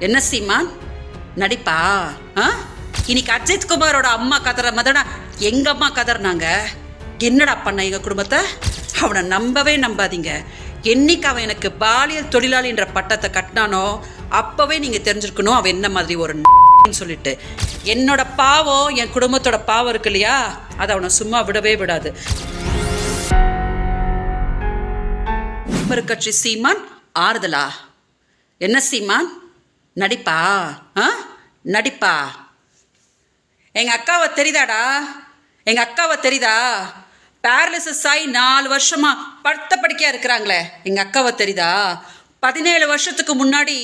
என்ன சீமான் நடிப்பா? ஆ? இன்னைக்கு அஜித் குமாரோட அம்மா கதற மதனா எங்க அம்மா கதறினாங்க? என்னடா பண்ண எங்க குடும்பத்தை? அவனை நம்பவே நம்பாதீங்க. என்னைக்கு அவன் எனக்கு பாலியல் தொழிலாளின்ற பட்டத்தை கட்டினானோ அப்பவே நீங்க தெரிஞ்சிருக்கணும் அவன் என்ன மாதிரி ஒரு சொல்லிட்டு. என்னோட பாவம் என் குடும்பத்தோட பாவம் இருக்கு இல்லையா? அதை அவனை சும்மா விடவே விடாது. கட்சி சீமான் ஆறுதலா? என்ன சீமான்? நடிப்பா? ஆ? நடிப்பா? எங்கள் அக்காவை தெரியுதாடா எங்கள் அக்காவை தெரியுதா பேரலிசஸ் ஆகி நாலு வருஷமாக படுத்த படிக்கையாக இருக்கிறாங்களே. எங்கள் அக்காவை தெரியுதா பதினேழு வருஷத்துக்கு முன்னாடி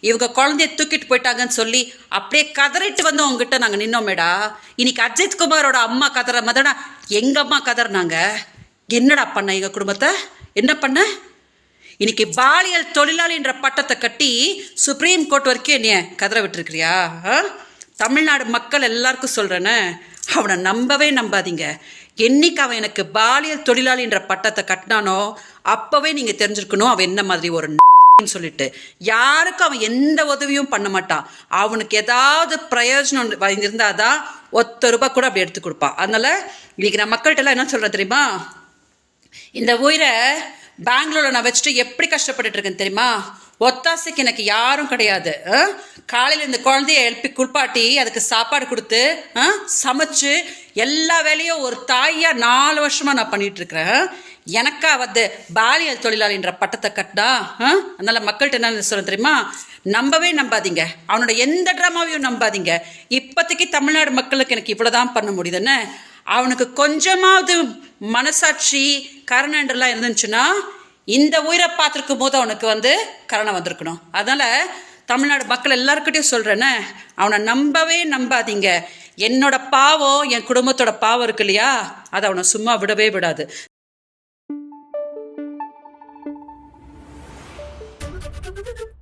இவங்க குழந்தைய தூக்கிட்டு போயிட்டாங்கன்னு சொல்லி அப்படியே கதறிட்டு வந்து உங்ககிட்ட நாங்கள் நின்னோமேடா. இன்னைக்கு அஜித் குமாரோட அம்மா கதற மாதிரினா எங்கள் அம்மா கதறினாங்க? என்னடா பண்ண எங்கள் குடும்பத்தை? என்ன பண்ண? இன்னைக்கு பாலியல் தொழிலாளின்ற பட்டத்தை கட்டி சுப்ரீம் கோர்ட் வரைக்கும் என்னைய கதற விட்டுருக்கிறியா? ஆ? தமிழ்நாடு மக்கள் எல்லாருக்கும் சொல்கிறேன்னு அவனை நம்பவே நம்பாதீங்க. என்னைக்கு அவன் எனக்கு பாலியல் தொழிலாளின்ற பட்டத்தை கட்டினானோ அப்போவே நீங்கள் தெரிஞ்சிருக்கணும் அவன் என்ன மாதிரி ஒரு சொல்லிட்டு. யாருக்கும் அவன் எந்த உதவியும் பண்ண மாட்டான். அவனுக்கு ஏதாவது பிரயோஜனம் இருந்தாதான் ஒத்த ரூபாய் கூட அப்படி எடுத்து கொடுப்பான். அதனால இன்னைக்கு நான் மக்கள்கிட்ட எல்லாம் என்ன சொல்கிறேன் தெரியுமா? இந்த உயிரை பெங்களூர்ல நான் வச்சுட்டு எப்படி கஷ்டப்பட்டுட்டு இருக்கேன் தெரியுமா? ஒத்தாசைக்கு எனக்கு யாரும் கிடையாது. ஆ? காலையில இந்த குழந்தைய எழுப்பி குளிப்பாட்டி அதுக்கு சாப்பாடு கொடுத்து ஆ? சமைச்சு எல்லா வேலையும் ஒரு தாயா நாலு வருஷமா நான் பண்ணிட்டு இருக்கிறேன். எனக்கா வந்து பாலியல் தொழிலாளின்ற பட்டத்தை கட்டினா ஆ? அதனால மக்கள்கிட்ட என்ன சொல்ல தெரியுமா? நம்பவே நம்பாதீங்க. அவனோட எந்த ட்ராமாவையும் நம்பாதீங்க. இப்போதைக்கு தமிழ்நாடு மக்களுக்கு எனக்கு இவ்வளவுதான் பண்ண முடியுதுன்னு அவனுக்கு கொஞ்சமாவது மனசாட்சி கரணன்றெல்லாம் இருந்துச்சுன்னா இந்த உயிரை பார்த்துருக்கும் போது அவனுக்கு வந்து கருணை வந்திருக்கணும். அதனால் தமிழ்நாடு மக்கள் எல்லாருக்கிட்டையும் சொல்றேனே அவனை நம்பவே நம்பாதீங்க. என்னோட பாவம் என் குடும்பத்தோட பாவம் இருக்கு இல்லையா? அதை அவனை சும்மா விடவே விடாது. Thank you.